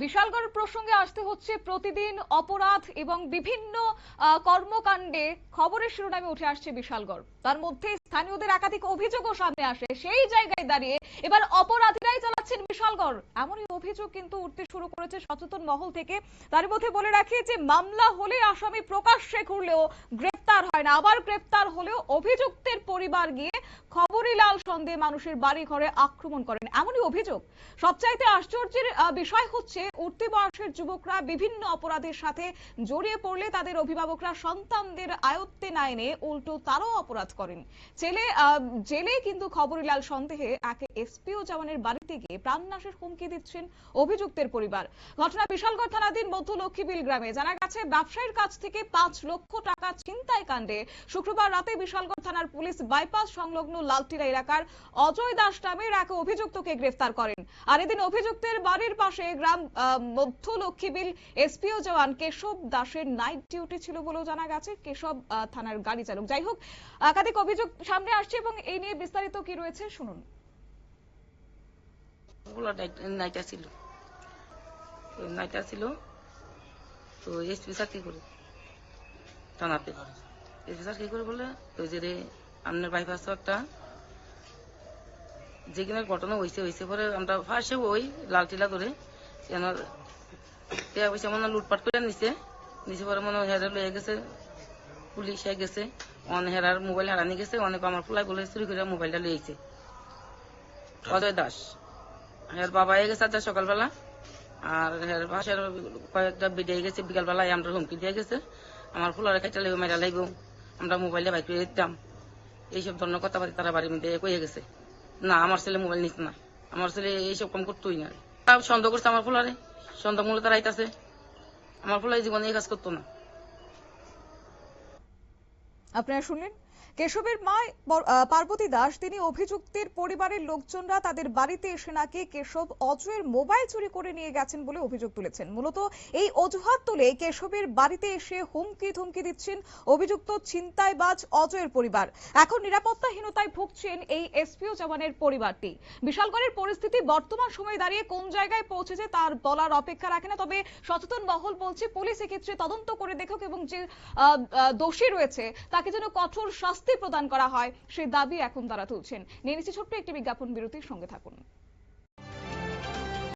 বিশালগড় প্রসঙ্গে আসতে হচ্ছে প্রতিদিন অপরাধ এবং বিভিন্ন কর্মকাণ্ডে খবরের শিরোনামে উঠে আসছে বিশালগড়। তার মধ্যে স্থানীয়দের একাধিক অভিযোগও সামনে আসে। সেই জায়গায় দাঁড়িয়ে এবার অপরাধীরাই চালাচ্ছেন বিশালগড়। এমনই অভিযোগ কিন্তু উঠতে শুরু করেছে সচেতন মহল থেকে। তার মধ্যে বলে রাখি যে, মামলা হলে আসামি প্রকাশ্যে ঘুরলেও গ্রেপ্তার হয় না। আবার গ্রেপ্তার হলেও অভিযুক্তের পরিবার গিয়ে খবরি লাল সন্দেহে মানুষের বাড়ি ঘরে আক্রমণ করেন। এমনই অভিযোগ। সবচাইতে আশ্চর্যের বিষয় হচ্ছে, উঠতি বয়সের যুবকরা বিভিন্ন অপরাধের সাথে জড়িয়ে পড়লে তাদের অভিভাবকরা সন্তানদের আয়ত্তে না এনে উল্টো তারাও অপরাধ করেন। ছেলে জেলে কিন্তু খবরিলাল সন্দেহে একে এসপিও জওয়ানের বাড়িতে গিয়ে প্রাণনাশের হুমকি দিচ্ছেন অভিযুক্তের পরিবার। ঘটনা বিশালগড় থানাধীন মধ্য লক্ষ্মীবিল গ্রামে। জানা গেছে, ব্যবসায়ীর কাছ থেকে পাঁচ লক্ষ টাকা ছিনতাই কাণ্ডে শুক্রবার রাতে বিশালগড় থানার পুলিশ বাইপাস সংলগ্ন লালটিরা এলাকার অজয় দাস নামের এক অভিযুক্তকে গ্রেফতার করেন। আর এদিন অভিযুক্তের বাড়ির পাশে গ্রাম মধ্য লক্ষ্মীবিল এসপিও জওয়ান কেশব দাসের নাইট ডিউটি ছিল বলেও জানা গেছে। কেশব থানার গাড়ি চালক। যাই হোক, একাধিক অভিযোগ সামনে আসছে এবং এই নিয়ে বিস্তারিত কি রয়েছে, শুনুন। ওগুলো নাইটা ছিল নাইটা ছিল তো এসপি করে। থানাতে। এসপি করে বলে তো যে রে একটা। ঘটনা হয়েছে হয়েছে পরে আমরা ফার্স্টে ওই পয়সা মনে লুটপাট করে নিছে। নিচে পরে মনে হেরে লয়ে গেছে, পুলিশ হয়ে গেছে, অন হেরার মোবাইল হারানি গেছে, অনেক আমার ফুলাই বলে চুরি করে মোবাইলটা লিয়েছে অজয় দাস। হের বাবা হয়ে গেছে সকালবেলা, আর হের পাশের কয়েকটা বিদে গেছে, বিকালবেলায় আমরা হুমকি দিয়ে গেছে। আমার ফুলারে খাইতে লাগবে মেরা লাগবে, আমরা মোবাইলে বাইক করে দিতাম। এইসব ধরনের কথাবার্তা তারা বাড়ির মধ্যে কয়ে গেছে। না, আমার ছেলে মোবাইল নিত না। আমার ছেলে এইসব কাম করতোই না। সন্দেহ করছে আমার ফুলারে। সন্দেহ মূলত তারা আইতাছে আমার ফুলাই জীবনে এই কাজ করতো না। আপনারা শুনলেন কেশবের মা পার্বতী দাস, তিনি অভিযুক্তের পরিবারের লোকজনরা তাদের বাড়িতে এসে নাকি কেশব অজয়ের মোবাইল চুরি করে নিয়ে গেছেন বলে অভিযোগ তুলেছেন। মূলত এই অজুহাত তুলে কেশবের বাড়িতে এসে হুমকি ধুমকি দিচ্ছেন অভিযুক্ত ছিনতাইবাজ অজয়ের পরিবার। এখন নিরাপত্তাহীনতায় ভুগছেন এই এসপিও জওয়ানের পরিবারটি। বিশালগড়ের পরিস্থিতি বর্তমান সময়ে দাঁড়িয়ে কোন জায়গায় পৌঁছেছে তার বলার অপেক্ষা রাখে না, তবে সচেতন মহল বলছে, পুলিশ এক্ষেত্রে তদন্ত করে দেখুক এবং যে দোষী রয়েছে তাকে যেন কঠোর শাস্তি প্রদান করা হয়, সেই দাবি এখন তারা তুলছেন। নিয়ে নিচ্ছি ছোট্ট একটি বিজ্ঞাপন বিরতির সঙ্গে থাকুন।